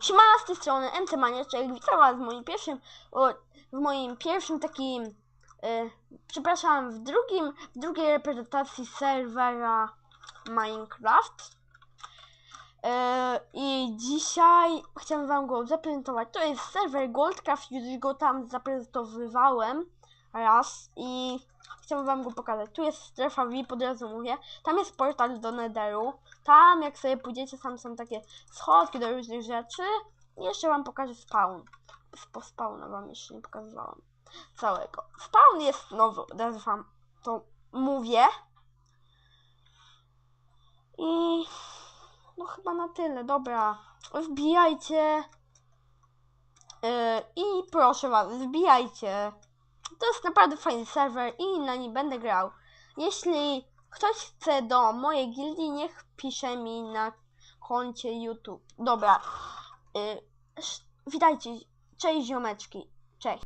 Siemana z tej strony MC Maniaczek, witam was w moim pierwszym, o, w moim pierwszym takim, e, przepraszam, w drugim, w drugiej reprezentacji serwera Minecraft. E, I dzisiaj chciałem wam go zaprezentować. To jest serwer Goldcraft, już go tam zaprezentowywałem raz i chciałbym wam go pokazać. Tu jest strefa VIP, od razu mówię. Tam jest portal do Netheru. Tam jak sobie pójdziecie, tam są takie schodki do różnych rzeczy. I jeszcze wam pokażę spawn. Po spawna wam jeszcze nie pokazywałam całego. Spawn jest nowy, od razu wam to mówię. I no chyba na tyle, dobra. Wbijajcie. Yy, I proszę was, wbijajcie. To jest naprawdę fajny serwer i na nim będę grał. Jeśli ktoś chce do mojej gildii, niech pisze mi na koncie YouTube. Dobra. Y, sz- witajcie. Cześć ziomeczki. Cześć.